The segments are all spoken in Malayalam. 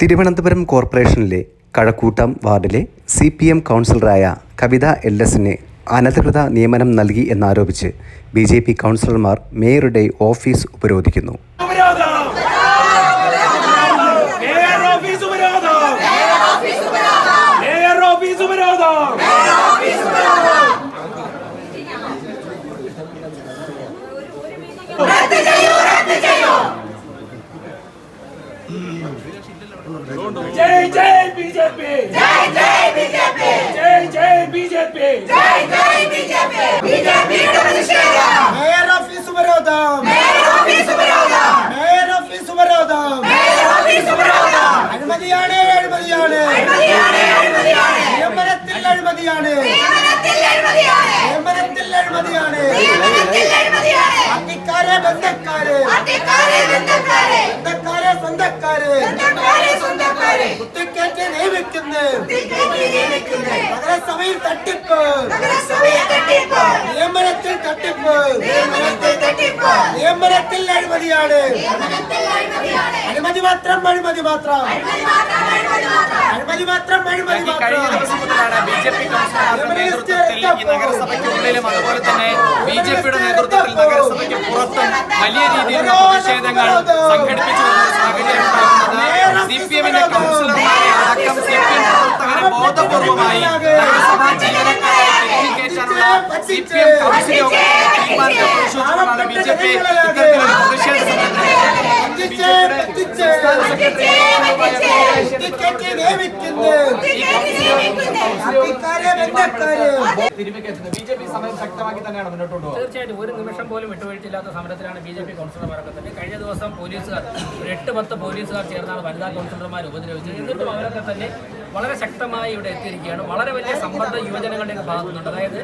തിരുവനന്തപുരം കോർപ്പറേഷനിലെ കഴക്കൂട്ടം വാർഡിലെ സി പി എം കൗൺസിലറായ കവിത എൽ എസിന് അനധികൃത നിയമനം നൽകി എന്നാരോപിച്ച് ബി ജെ പി കൗൺസിലർമാർ മേയറുടെ ഓഫീസ് ഉപരോധിക്കുന്നു. ഉപരോധം. जय जय बीजेपी जय जय बीजेपी जय जय बीजेपी जय जय बीजेपी बीजेपी का मनुष्य mayor office Baroda mayor office Baroda mayor office Baroda mayor office Baroda अनुमति आने अनुमति आने अनुमति അഴിമതിയാണ് നിയമനത്തിൽ അഴിമതിയാണ് പാർട്ടിക്കാരെ ബന്ധക്കാര്. ബന്ധക്കാരെ. സ്വന്തക്കാര്. കുത്തിക്കേറ്റ് നിയമിക്കുന്നത് നഗരസഭയിൽ തട്ടിപ്പ്. നിയമനത്തിൽ തട്ടിപ്പ്. നിയമനത്തിൽ അഴിമതിയാണ് അഴിമതി മാത്രം അഴിമതി മാത്രം. അഴിമതി മാത്രം അഴിമതി ഈ കഴിഞ്ഞ മാത്രം ദിവസം മുതലാണ് ബി ജെ പി കൗൺസിലർമാരുടെ നേതൃത്വത്തിൽ ഈ നഗരസഭയ്ക്കുള്ളിലും അതുപോലെ തന്നെ ബി ജെ പിയുടെ നേതൃത്വത്തിൽ നഗരസഭയ്ക്ക് പുറത്തും വലിയ രീതിയിലുള്ള പ്രതിഷേധങ്ങൾ സംഘടിപ്പിച്ചു വരുന്ന സാഹചര്യം ഉണ്ടാകുന്നത് സി പി എമ്മിന്റെ കൗൺസിലർമാരെ അടക്കം സി പി എം പ്രവർത്തകരെ ബോധപൂർവമായി നഗരസഭാ ജീവനക്കാരെ തെറ്റിക്കേറ്റാനുള്ള സി പി എം കൗൺസിൽ തീരുമാനത്തെ പ്രതിഷേധിച്ചുകൊണ്ടാണ് ബി ജെ പി പ്രതിഷേധ കത്തിച്ച് തീർച്ചയായിട്ടും ഒരു നിമിഷം പോലും വിട്ടുവീഴ്ചയില്ലാത്ത സമരത്തിലാണ് ബി ജെ പി കൗൺസിലർമാരൊക്കെ തന്നെ കഴിഞ്ഞ ദിവസം പോലീസുകാർ ഒരു എട്ട് പത്ത് പോലീസുകാർ ചേർന്നാണ് വനിതാ കൗൺസിലർമാർ ഉപദ്രവിച്ചത്. എന്നിട്ടും അവരൊക്കെ തന്നെ വളരെ ശക്തമായി ഇവിടെ എത്തിയിരിക്കുകയാണ്. വളരെ വലിയ സമ്മർദ്ദ യുവജനങ്ങളുടെ ഭാഗത്തുനിന്നുണ്ട്. അതായത്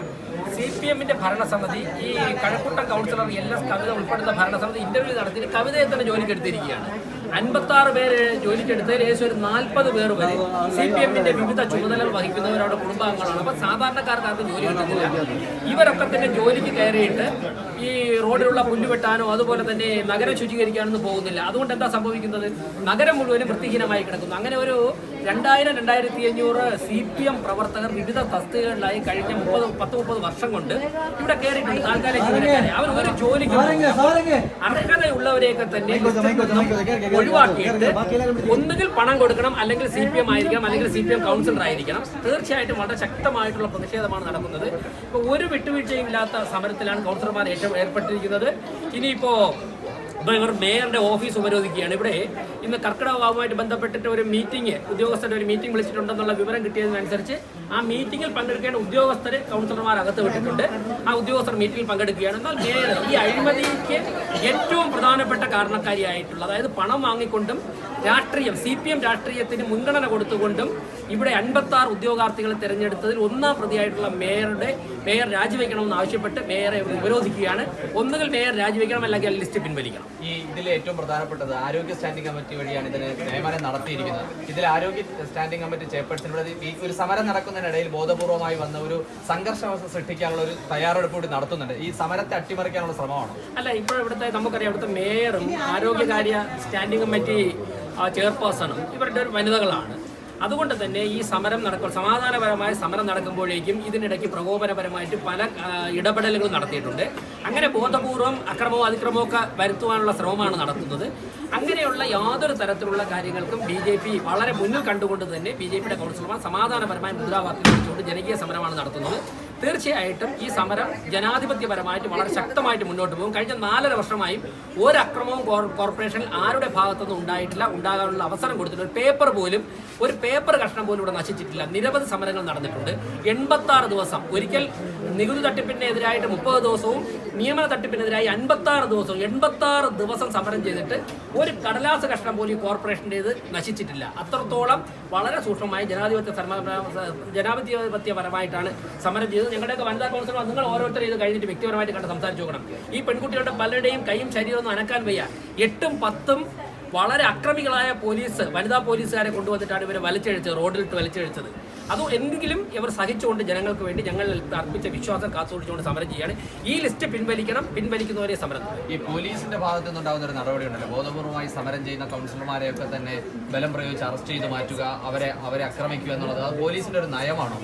സി പി എമ്മിന്റെ ഭരണസമിതി ഈ Kazhakkoottam councillor L S Kavitha ഉൾപ്പെടുന്ന ഭരണസമിതി ഇന്റർവ്യൂ നടത്തി കവിതയെ തന്നെ ജോലിക്ക് എടുത്തിരിക്കുകയാണ്. അൻപത്തി ആറ് പേര് ജോലിക്കെടുത്തതിൽ ഏകദേശം ഒരു നാൽപ്പത് പേർ വരെ സി പി എമ്മിന്റെ വിവിധ ചുമതലകൾ വഹിക്കുന്നവരുടെ കുടുംബാംഗങ്ങളാണ്. അപ്പൊ സാധാരണക്കാർക്ക് അത് ജോലി കിട്ടുന്നില്ല. ഇവരൊക്കെ തന്നെ ജോലിക്ക് കയറിയിട്ട് ഈ റോഡിലുള്ള പുല്ല് വെട്ടാനോ അതുപോലെ തന്നെ നഗരം ശുചീകരിക്കാനൊന്നും പോകുന്നില്ല. അതുകൊണ്ട് എന്താ സംഭവിക്കുന്നത്? നഗരം മുഴുവനും വൃത്തിഹീനമായി കിടക്കുന്നു. അങ്ങനെ ഒരു രണ്ടായിരം രണ്ടായിരത്തി അഞ്ഞൂറ് സി പി എം പ്രവർത്തകർ വിവിധ തസ്തികകളിലായി കഴിഞ്ഞ മുപ്പത് പത്ത് മുപ്പത് വർഷം കൊണ്ട് ഇവിടെ കയറിയിട്ടുണ്ട് താൽക്കാലിക ജീവനക്കാരെ. അവർ ഒരു ജോലിക്ക്. അർഹതയുള്ളവരെയൊക്കെ തന്നെ ഒഴിവാക്കിയിട്ട് ഒന്നുകിൽ പണം കൊടുക്കണം അല്ലെങ്കിൽ സി പി എം ആയിരിക്കണം അല്ലെങ്കിൽ സി പി എം കൗൺസിലർ ആയിരിക്കണം. തീർച്ചയായിട്ടും വളരെ ശക്തമായിട്ടുള്ള പ്രതിഷേധമാണ് നടക്കുന്നത്. ഇപ്പൊ ഒരു വിട്ടുവീഴ്ചയും ഇല്ലാത്ത സമരത്തിലാണ് കൗൺസിലർമാർ ഏറ്റവും ഏർപ്പെട്ടിരിക്കുന്നത്. ഇനിയിപ്പോ ഇപ്പോൾ ഇവർ മേയറുടെ ഓഫീസ് ഉപരോധിക്കുകയാണ്. ഇവിടെ ഇന്ന് കർക്കിടക വാവുമായിട്ട് ബന്ധപ്പെട്ടിട്ട് ഒരു മീറ്റിംഗ് ഉദ്യോഗസ്ഥരുടെ ഒരു മീറ്റിംഗ് വിളിച്ചിട്ടുണ്ടെന്നുള്ള വിവരം കിട്ടിയതിനനുസരിച്ച് ആ മീറ്റിംഗിൽ പങ്കെടുക്കേണ്ട ഉദ്യോഗസ്ഥരെ കൗൺസിലർമാർ അകത്ത് വിട്ടിട്ടുണ്ട്. ആ ഉദ്യോഗസ്ഥർ മീറ്റിംഗിൽ പങ്കെടുക്കുകയാണ്. എന്നാൽ മേയർ ഈ അഴിമതിക്ക് ഏറ്റവും പ്രധാനപ്പെട്ട കാരണക്കാരിയായിട്ടുള്ള അതായത് പണം വാങ്ങിക്കൊണ്ടും രാഷ്ട്രീയം സി പി എം രാഷ്ട്രീയത്തിന് മുൻഗണന കൊടുത്തുകൊണ്ടും ഇവിടെ അൻപത്തി ആറ് ഉദ്യോഗാർത്ഥികളെ തെരഞ്ഞെടുത്തതിൽ ഒന്നാം പ്രതിയായിട്ടുള്ള മേയറുടെ മേയർ രാജിവെക്കണമെന്ന് ആവശ്യപ്പെട്ട് മേയറെ ഉപരോധിക്കുകയാണ്. ഒന്നുകിൽ മേയർ രാജിവെക്കണം അല്ലെങ്കിൽ ലിസ്റ്റ് പിൻവലിക്കണം. ഈ ഇതിൽ ഏറ്റവും പ്രധാനപ്പെട്ടത് ആരോഗ്യ സ്റ്റാൻഡിംഗ് കമ്മിറ്റി വഴിയാണ് ഇതിന് നിയമനം നടത്തിയിരിക്കുന്നത്. ഇതിൽ ആരോഗ്യ സ്റ്റാൻഡിംഗ് കമ്മിറ്റി ചെയർപേഴ്സൺ ഇവിടെ ഈ ഒരു സമരം നടക്കുന്നതിനിടയിൽ ബോധപൂർവമായി വന്ന ഒരു സംഘർഷാവസ്ഥ സൃഷ്ടിക്കാനുള്ള ഒരു തയ്യാറെടുപ്പ് കൂടി നടത്തുന്നുണ്ട്. ഈ സമരത്തെ അട്ടിമറിക്കാനുള്ള ശ്രമമാണ്? അല്ല ഇപ്പോൾ ഇവിടുത്തെ നമുക്കറിയാം ഇവിടുത്തെ മേയറും ആരോഗ്യകാര്യ സ്റ്റാൻഡിംഗ് കമ്മിറ്റി ചെയർപേഴ്സണും ഇവരുടെ ഒരു വനിതകളാണ്. അതുകൊണ്ട് തന്നെ ഈ സമരം നടക്കും സമാധാനപരമായ സമരം നടക്കുമ്പോഴേക്കും ഇതിനിടയ്ക്ക് പ്രകോപനപരമായിട്ട് പല ഇടപെടലുകളും നടത്തിയിട്ടുണ്ട്. അങ്ങനെ ബോധപൂർവം അക്രമവും അതിക്രമവും ഒക്കെ വരുത്തുവാനുള്ള ശ്രമമാണ് നടത്തുന്നത്. അങ്ങനെയുള്ള യാതൊരു തരത്തിലുള്ള കാര്യങ്ങൾക്കും ബി ജെ പി വളരെ മുന്നിൽ കണ്ടുകൊണ്ട് തന്നെ ബി ജെ പിയുടെ കൗൺസിലർമാർ സമാധാനപരമായ മുദ്രാവാക്യം വിളിച്ചുകൊണ്ട് ജനകീയ സമരമാണ് നടത്തുന്നത്. തീർച്ചയായിട്ടും ഈ സമരം ജനാധിപത്യപരമായിട്ട് വളരെ ശക്തമായിട്ട് മുന്നോട്ട് പോകും. കഴിഞ്ഞ നാലര വർഷമായും ഒരു അക്രമവും കോർ- കോർപ്പറേഷനിൽ ആരുടെ ഭാഗത്തുനിന്നും ഉണ്ടായിട്ടില്ല ഉണ്ടാകാനുള്ള അവസരം കൊടുത്തിട്ടില്ല. ഒരു പേപ്പർ പോലും ഒരു പേപ്പർ കഷ്ണം പോലും ഇവിടെ നശിച്ചിട്ടില്ല. നിരവധി സമരങ്ങൾ നടന്നിട്ടുണ്ട്. എൺപത്തി ദിവസം ഒരിക്കൽ നികുതി തട്ടിപ്പിനെതിരായിട്ട് മുപ്പത് ദിവസവും നിയമന തട്ടിപ്പിനെതിരായി അൻപത്തി ആറ് ദിവസവും എൺപത്തി ആറ് ദിവസം സമരം ചെയ്തിട്ട് ഒരു കടലാസ് കഷ്ണം പോലും ഈ കോർപ്പറേഷന്റേത് നശിച്ചിട്ടില്ല. അത്രത്തോളം വളരെ സൂക്ഷ്മമായി ജനാധിപത്യ ജനാധിപത്യപരമായിട്ടാണ് സമരം ചെയ്തത്. ഞങ്ങളുടെയൊക്കെ വനിതാ കൗൺസിലർ നിങ്ങൾ ഓരോരുത്തരും ഇത് കഴിഞ്ഞിട്ട് വ്യക്തിപരമായിട്ട് കണ്ട് സംസാരിച്ചു നോക്കണം. ഈ പെൺകുട്ടികളുടെ പലരുടെയും കൈയും ശരീരവും അനക്കാൻ വയ്യ. എട്ടും പത്തും വളരെ അക്രമികളായ പോലീസ് വനിതാ പോലീസുകാരെ കൊണ്ടുവന്നിട്ടാണ് ഇവരെ വലിച്ചഴിച്ചത് റോഡിലിട്ട് വലിച്ചഴിച്ചത്. അത് എന്തെങ്കിലും ഇവർ സഹിച്ചുകൊണ്ട് ജനങ്ങൾക്ക് വേണ്ടി ഞങ്ങൾ അർപ്പിച്ച വിശ്വാസം കാത്തുസൂക്ഷിച്ചുകൊണ്ട് സമരം ചെയ്യാണ് ഈ ലിസ്റ്റ് പിൻവലിക്കണം പിൻവലിക്കുന്നവരെ സമരം. ഈ പോലീസിന്റെ ഭാഗത്തു നിന്നുണ്ടാകുന്ന ഒരു നടപടി ഉണ്ടല്ലോ. ബോധപൂർവമായി സമരം ചെയ്യുന്ന കൗൺസിലർമാരെയൊക്കെ തന്നെ ബലം പ്രയോഗിച്ച് അറസ്റ്റ് ചെയ്ത് മാറ്റുക അവരെ അവരെ ആക്രമിക്കുക എന്നുള്ളത് അത് പോലീസിന്റെ ഒരു നയമാണോ?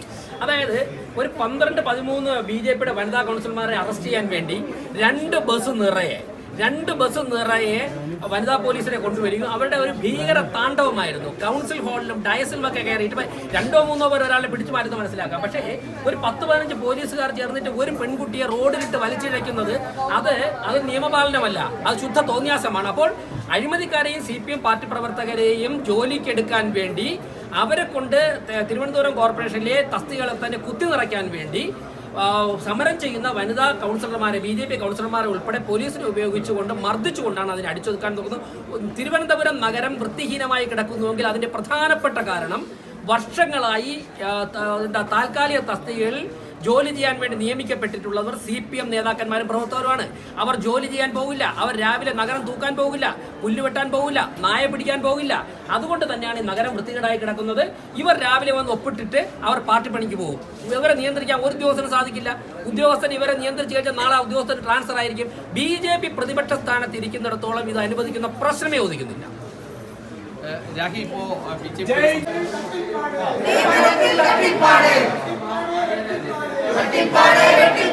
അതായത് ഒരു പന്ത്രണ്ട് പതിമൂന്ന് ബി ജെ പിയുടെ വനിതാ കൗൺസിലർമാരെ അറസ്റ്റ് ചെയ്യാൻ വേണ്ടി രണ്ട് ബസ് നിറയെ രണ്ട് ബസ് നിറയെ വനിതാ പോലീസിനെ കൊണ്ടുവരിക അവരുടെ ഒരു ഭീകര താണ്ഡവമായിരുന്നു. കൗൺസിൽ ഹാളിലും ഡയസിലും ഒക്കെ കയറിയിട്ട് രണ്ടോ മൂന്നോ പേർ ഒരാളെ പിടിച്ചു മാറ്റുന്ന മനസ്സിലാക്കാം. പക്ഷേ ഒരു പത്ത് പതിനഞ്ച് പോലീസുകാർ ചേർന്നിട്ട് ഒരു പെൺകുട്ടിയെ റോഡിലിട്ട് വലിച്ചിഴയ്ക്കുന്നത് അത് അത് നിയമപാലനമല്ല. അത് ശുദ്ധ തോന്നിയാസമാണ്. അപ്പോൾ അഴിമതിക്കാരെയും സി പി എം പാർട്ടി പ്രവർത്തകരെയും ജോലിക്കെടുക്കാൻ വേണ്ടി അവരെ കൊണ്ട് തിരുവനന്തപുരം കോർപ്പറേഷനിലെ തസ്തികളെ തന്നെ കുത്തി നിറയ്ക്കാൻ വേണ്ടി സമരം ചെയ്യുന്ന വനിതാ കൗൺസിലർമാരെ ബി ജെ പി കൗൺസിലർമാരെ ഉൾപ്പെടെ പോലീസിനെ ഉപയോഗിച്ചുകൊണ്ട് മർദ്ദിച്ചുകൊണ്ടാണ് അതിനെ അടിച്ചൊതുക്കാൻ നോക്കുന്നത്. തിരുവനന്തപുരം നഗരം വൃത്തിഹീനമായി കിടക്കുന്നുവെങ്കിൽ അതിന്റെ പ്രധാനപ്പെട്ട കാരണം വർഷങ്ങളായി എന്താ, താൽക്കാലിക തസ്തികകളിൽ ജോലി ചെയ്യാൻ വേണ്ടി നിയമിക്കപ്പെട്ടിട്ടുള്ളവർ സി പി എം നേതാക്കന്മാരും പ്രവർത്തകരുമാണ്. അവർ ജോലി ചെയ്യാൻ പോകില്ല. അവർ രാവിലെ നഗരം തൂക്കാൻ പോകില്ല. പുല്ലുവെട്ടാൻ പോകില്ല. നായ പിടിക്കാൻ പോകില്ല. അതുകൊണ്ട് തന്നെയാണ് ഈ നഗരം വൃത്തികേടായി കിടക്കുന്നത്. ഇവർ രാവിലെ വന്ന് ഒപ്പിട്ടിട്ട് അവർ പാർട്ടി പണിക്ക് പോകും. ഇവരെ നിയന്ത്രിക്കാൻ ഒരു ഉദ്യോഗസ്ഥന് സാധിക്കില്ല. ഉദ്യോഗസ്ഥൻ ഇവരെ നിയന്ത്രിച്ച് കഴിഞ്ഞാൽ നാളെ ഉദ്യോഗസ്ഥന് ട്രാൻസ്ഫർ ആയിരിക്കും. ബി ജെ പി പ്രതിപക്ഷ സ്ഥാനത്ത് ഇരിക്കുന്നിടത്തോളം ഇത് അനുവദിക്കുന്ന പ്രശ്നമേ ഒതുക്കുന്നില്ല രാഹി ഇപ്പോ ബി ജെ வெட்டி பாடு வெட்டி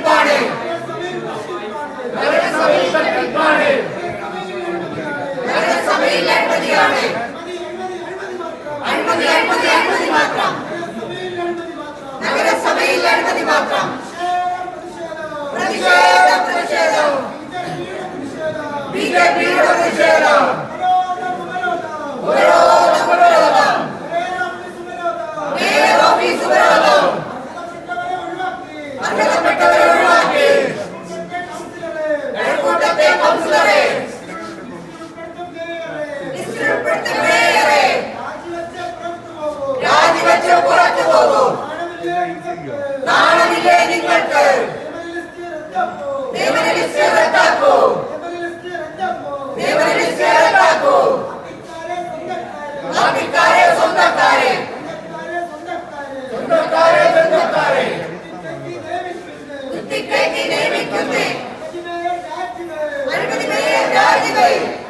அறுபது பேர்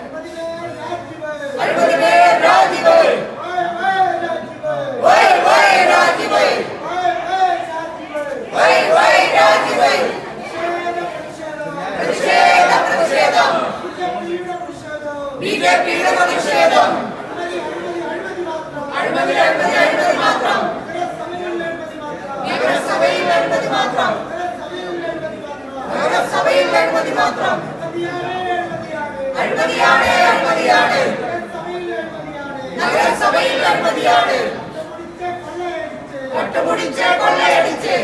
ഒട്ടുമുടിച്ച് കൊള്ളയടിച്ച്.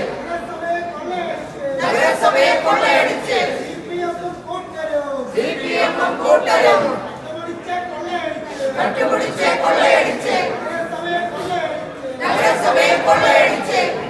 നഗരസഭയെ കൊള്ളയടിച്ച്. സി പി എമ്മും കൂട്ടരും. കട്ടുപിടിച്ച് കൊള്ളയടിച്ച്. നഗരസഭയെ കൊള്ളയടിച്ച്.